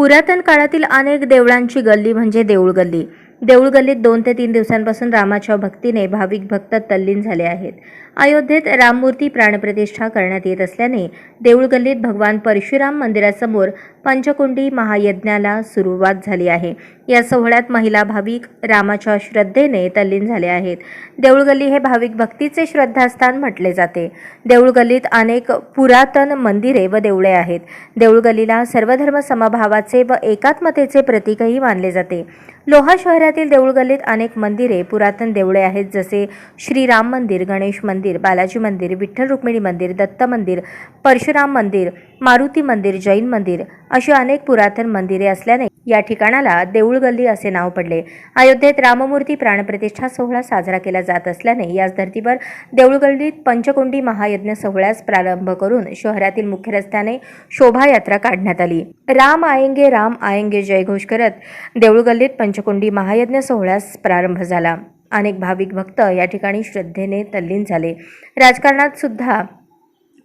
पुरातन काळातील अनेक देवळांची गल्ली म्हणजे देऊळ गल्ली देऊळ गल्लीत दोन ते तीन दिवसांपासून रामाच्या भक्तीने भाविक भक्त तल्लीन झाले आहेत. अयोध्येत राममूर्ती प्राणप्रतिष्ठा करण्यात येत असल्याने देऊळ गल्लीत भगवान परशुराम मंदिरासमोर पंचकुंडी महायज्ञाला सुरुवात झाली आहे. या सोहळ्यात महिला भाविक रामाच्या श्रद्धेने तल्लीन झाले आहेत. देऊळ गल्ली हे भाविक भक्तीचे श्रद्धास्थान म्हटले जाते. देऊळ गल्लीत अनेक पुरातन मंदिरे व देवळे आहेत. देऊळ गल्लीला सर्वधर्म समभावाचे व एकात्मतेचे प्रतीकही मानले जाते. लोहा शहरातील देऊळ गल्लीत अनेक मंदिरे पुरातन देवळे आहेत जसे श्रीराम मंदिर गणेश मंदिर बालाजी मंदिर विठ्ठल रुक्मिणी मंदिर दत्त मंदिर परशुराम मंदिर मारुती मंदिर जैन मंदिर अशी अनेक पुरातन मंदिरे असल्याने या ठिकाणाला देऊळ गल्ली असे नाव पडले. अयोध्येत राममूर्ती प्राणप्रतिष्ठा सोहळा साजरा केला जात असल्याने याच धर्तीवर देऊळगल्लीत पंचकोंडी महायज्ञ सोहळ्यास प्रारंभ करून शहरातील मुख्य रस्त्याने शोभायात्रा काढण्यात आली. राम आयंगे राम आयंगे जयघोष करत देऊळगल्लीत पंचकोंडी महायज्ञ सोहळ्यास प्रारंभ झाला. अनेक भाविक भक्त या ठिकाणी श्रद्धेने तल्लीन झाले. राजकारणात सुद्धा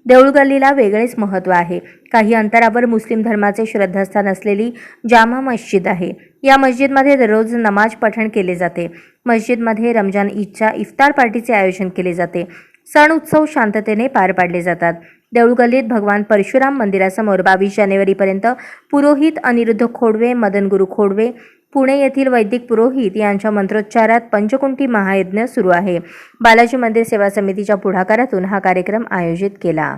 देऊळगल्लीला वेगळेच महत्त्व आहे. काही अंतरावर मुस्लिम धर्माचे श्रद्धास्थान असलेली जामा मस्जिद आहे. या मस्जिदमध्ये दररोज नमाज पठण केले जाते. मस्जिदमध्ये रमजान ईदच्या इफ्तार पार्टीचे आयोजन केले जाते. सण उत्सव शांततेने पार पाडले जातात. देऊळगल्लीत भगवान परशुराम मंदिरासमोर बावीस जानेवारीपर्यंत पुरोहित अनिरुद्ध खोडवे मदनगुरू खोडवे पुणे येथील वैदिक पुरोहित यांच्या मंत्रोच्चारात पंचकुंठी महायज्ञ सुरू आहे. बालाजी मंदिर सेवा समितीच्या पुढाकारातून हा कार्यक्रम आयोजित केला.